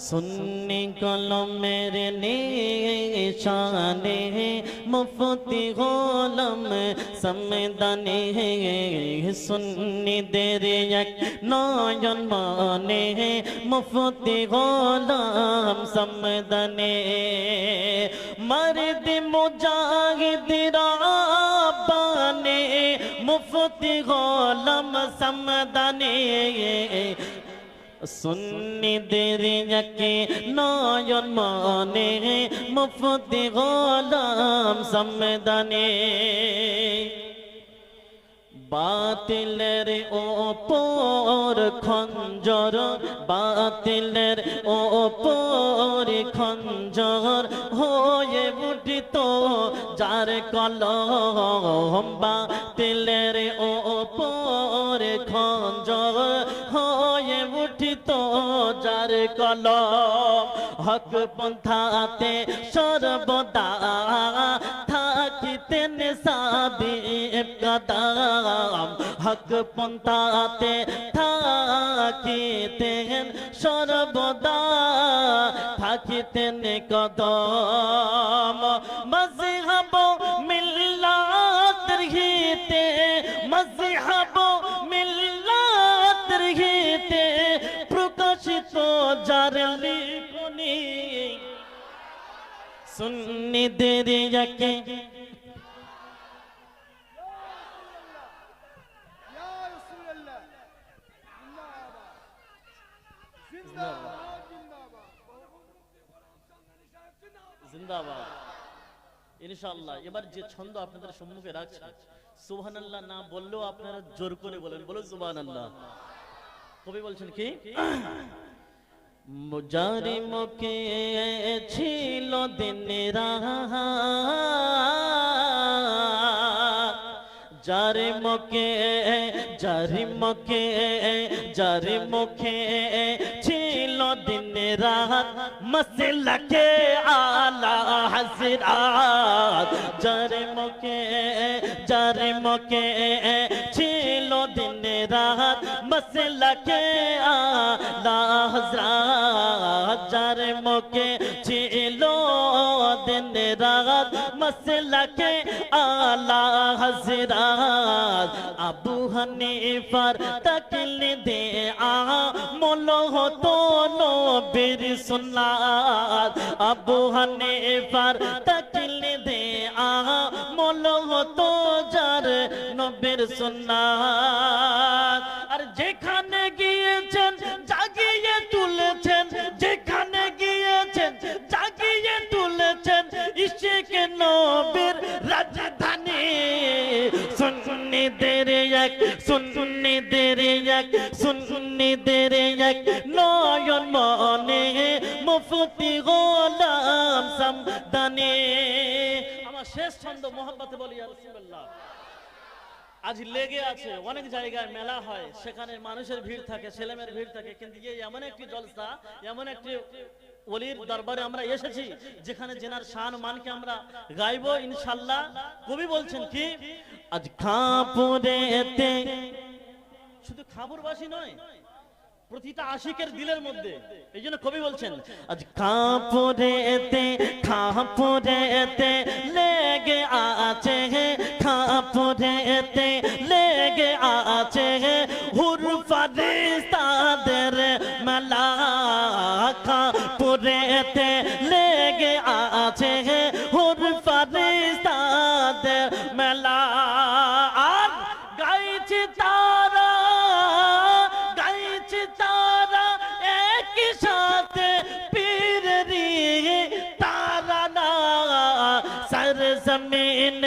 সুন্নি কলমের নিশানে মুফতি গোলম সমদানে সুন্নিদের এক নয়ন মানে মুফতি গোলম সমদানে মর্দ মুজাহিদিরা বানে মুফতি গোলম সমদানে সুন্নিদের একে নয়ন মনে, মুফতি গোলাম সমদানে বাতিলের ওপর খঞ্জর, বাতিলের ওপর খঞ্জর হয়ে উঠিত যার কলম, বাতিলের ওপর খঞ্জর কলম হক পন্থাতে সর্বদা থাকিতেন সাদিব কদম হক পন্থাতে থাকিতেন সর্বদা থাকিতেন কদম মজহব মিল্লাত সুন্নি দেরি যাকে জিন্দাবাদ ইনশাআল্লাহ এবার যে ছন্দ আপনাদের সম্মুখে রাখছে আল্লাহ না বললেও আপনারা জোর করে বলেন। বলো সুবহান আল্লাহ কবি বলছেন কি? মুজারি মুখে ছিল দিন রাত যারে মুখে যারি মুখে যারি মুখে ছিল দিন রাত মসলকে আলা হজরাত যারে মুখে যারে মুখে ছিল দিন রাত মসলকে আলা হজরাত যারে মুখে ছিল দিন রাত মসলকে আলা হজরাত আবু হানিফার তাকল দে আ মল হতো নবীর সুন্নাত। আবু হানিফার তাকল দে আ মল হতো যার নবীর সুন্নাত। আর যেখানে সুন্নিদের এক সুন্নিদের এক সুন্নিদের এক। নয়ন মনে মুফতি গোলাম সামদানি। আমার শেষ ছন্দ মোহাম্মতে বলি আজ লেগে আছে, অনেক জায়গায় মেলা হয়, সেখানে মানুষের ভিড় থাকে, ছেলেমেয়ের ভিড় থাকে, কিন্তু এমন একটি জলসা, এমন একটি অলির দরবারে আমরা এসেছি, যেখানে জেনার শান মানকে আমরা গাইবো ইনশাল্লাহ। কবি বলছেন কি, আজ খাপুরেতে শুধু খাপুরবাসী নয়, প্রতিটা আশিকের দিলের মধ্যে। এই জন্য কবি বলছেন, আজ কাপুরেতে খাপুরেতে লেগে আছে হে খাপুরেতে লেগে আছে হুর ফারিস্তাদের মেলা খাপুরেতে লেগে আছে হুর ফারিস্তাদের মেলা। আর গাইছে তারা গাইছে তারা, একই সাথে পীর রে তারা না। সর জমিন